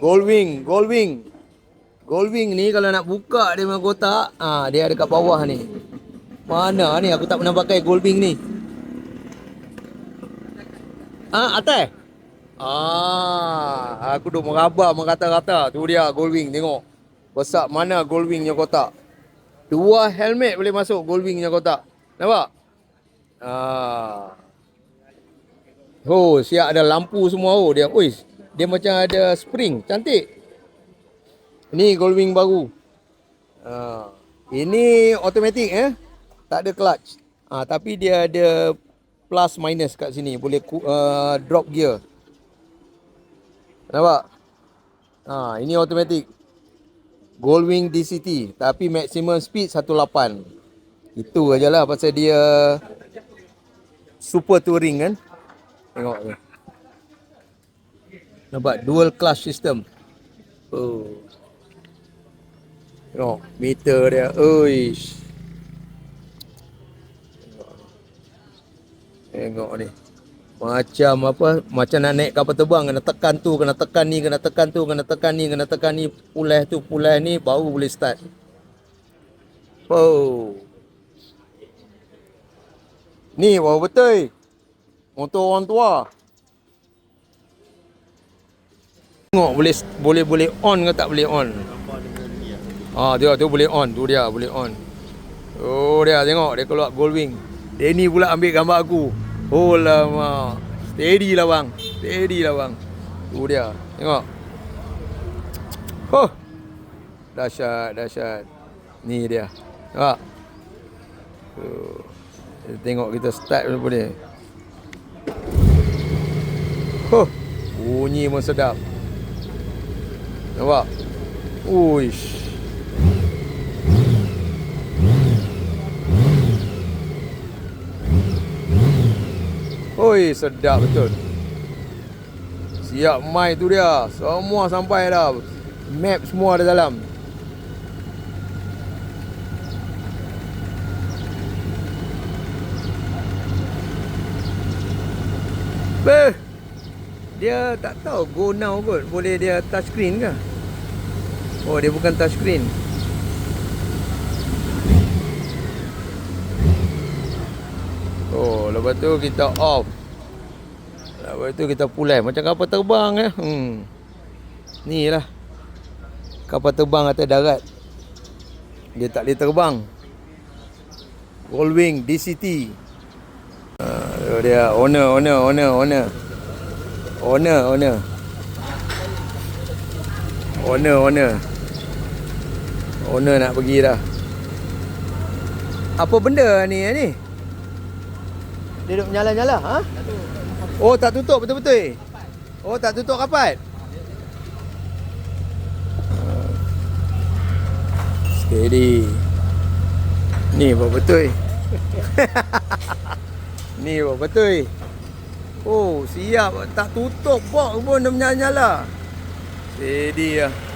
Goldwing, Goldwing. Goldwing ni kalau nak buka dia punya kotak, ah dia ada kat bawah ni. Mana ni aku tak pernah pakai Goldwing ni. Ah, atas. Ah, aku duk meraba mengata-kata. Tu dia Goldwing tengok. Besar mana Goldwingnya kotak. Dua helmet boleh masuk Goldwingnya kotak. Nampak? Ah. Oh, siap ada lampu semua oh dia. Oi, dia macam ada spring. Cantik. Ni Goldwing baru. Ah. Ini automatic eh. Tak ada clutch. Ah, tapi dia ada plus minus kat sini. Boleh uh, drop gear. Nampak? Ha, ini automatic. Goldwing DCT tapi maximum speed 18. Itu ajalah pasal dia super touring kan. Tengok ni. Nampak dual clutch system. Oh. Tengok meter dia. Uish. Tengok ni. Macam apa? Macam nak naik kapal terbang kena tekan tu, kena tekan ni, kena tekan tu, kena tekan ni, kena tekan ni, pulai tu, pulai ni baru boleh start. Oh. Ni baru betul. Motor orang tua. Tengok boleh boleh boleh on ke tak boleh on. Ah dia tu boleh on, tu dia boleh on. Oh dia tengok dia keluar Goldwing. Denny pula ambil gambar aku. Oh lama. Steady lah bang. Steady lah bang. Tu dia. Tengok. Huh. Dahsyat, dahsyat. Ni dia. Nampak? Kita tengok kita start dulu ni. Huh. Bunyi pun sedap. Nampak? Uish. Oi, sedap betul. Siap mai tu dia. Semua sampai dah. Map semua ada dalam. Beh. Dia tak tahu go now kot. Boleh dia touch screen ke? Oh, dia bukan touch screen. Oh, lepas tu kita off. Lepas tu kita pulai macam kapal terbang eh. Hmm. Ni lah. Kapal terbang atas darat. Dia tak boleh terbang. Goldwing DCT. Uh, dia owner, owner, owner, owner. Owner, owner. Owner, owner. Owner nak pergi dah. Apa benda ni ni? Dia duduk menyala-nyala, ha? Oh, tak tutup betul-betul. Oh, tak tutup kapat. Ah. Steady. Ni buat betul. Ni buat betul. Oh, siap. Tak tutup box pun dia menyala-nyala. Steady lah.